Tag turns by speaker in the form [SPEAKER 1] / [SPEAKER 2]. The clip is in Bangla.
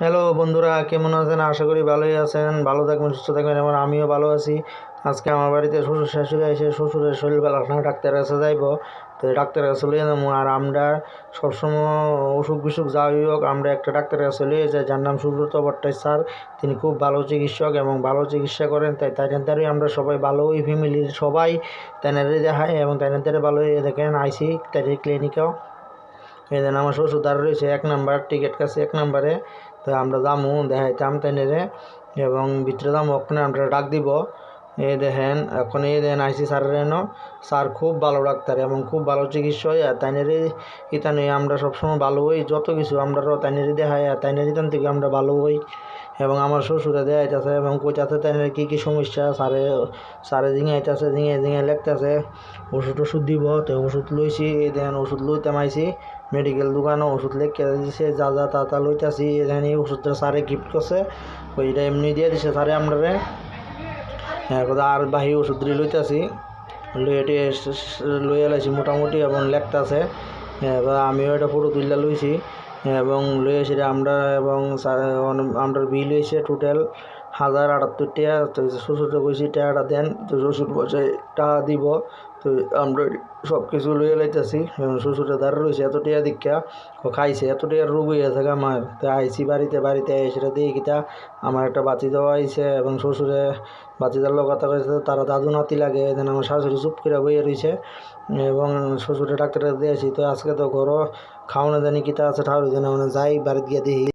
[SPEAKER 1] হ্যালো বন্ধুরা, কেমন আছেন? আশা করি ভালোই আছেন। ভালো থাকবেন, সুস্থ থাকবেন, এবং আমিও ভালো আছি। আজকে আমার বাড়িতে শ্বশুর শাশুড়ি এসে শ্বশুরের শরীর ভালো না ডাক্তারের কাছে যাইব। তো ডাক্তারের কাছে লিয়ে যাব, আর আমরা সবসময় অসুখ বিসুখ যাই হোক, আমরা একটা ডাক্তারের কাছে লিয়ে যাই, যার নাম সুব্রত ভট্টাচার্য স্যার। তিনি খুব ভালো চিকিৎসক এবং ভালো চিকিৎসা করেন, তাই তাই আমরা সবাই ভালো ওই ফ্যামিলির সবাই তাইনারে দেখাই এবং তাইনাদের ভালো দেখেন, আইসি তাই ক্লিনিকেও এই দেন আমার শ্বশুর দাঁড় রয়েছে এক নাম্বার, টিকিট কাছে এক নাম্বারে। তো আমরা যামু দেখাইতাম তাইনেরে এবং ভিতরে যাব ওখানে আমরা ডাক দিব। এই দেখেন, এখন এই দেখেন আইসি স্যারের এনো, স্যার খুব ভালো ডাক্তার এবং খুব ভালো চিকিৎসা হয় আর তাইনেরে ইতানে আমরা সবসময় ভালো হই, যত কিছু আমরা তাইনেরই দেখাই, আর তাইনের ইতান থেকে আমরা ভালো হই। এবং আমার শ্বশুরে দেখাইতেছে এবং কইতাছে তাইনের কী কী সমস্যা? স্যারে স্যারে জিঙাইতেছে জিঙে জিঙে লেখতেছে, ওষুধ ওষুধ দিব, তো ওষুধ লইছি, এই দেখেন ওষুধ লইতে মাইছি মেডিকেল দোকানে ওষুধ লেখে দিছে, যা যা, তা তা লইতাছি এখানে এই ওষুধটা স্যারে গিফট করছে, ওইটা এমনি দিয়ে দিছে স্যারে আমরা এরপর আর বাহি ওষুধ দিয়ে লইতাছি। লইয়ে লইয়া লাইছি মোটামুটি এবং লেখতাছে। এবার আমিও এটা ফটো তুললে লইছি। এবং রয়েছে এটা আমরা এবং আমরা বিল হয়েছে টোটাল হাজার আটাত্তর টাকা, তো শ্বশুরটা টাকাটা দেন, তো শ্বশুর বসে টাকা দিব। তো আমরা সব কিছু লইয়া লাইতেছি, এবং শ্বশুরের দ্বারা রয়েছে এত টাকা দীক্ষা খাইছে, এত টাকার রোগ হয়ে থাকে আমার। তো আইসি বাড়িতে বাড়িতে সেটা দিয়ে কিতা আমার একটা বাতি দেওয়া আইছে এবং শ্বশুরে বাতি দেওয়ার কথা কয়েছে তারা দাদু নাতি লাগে এদিন আমার শাশুড়ি চুপ করে বইয়ে রয়েছে এবং শ্বশুরে ডাক্তারের দিয়েছি তো আজকে তো ঘরও খাওয়ানো জানি কিতা আছে ঠাকুর যেন যাই বাড়িতে গিয়ে দেখি।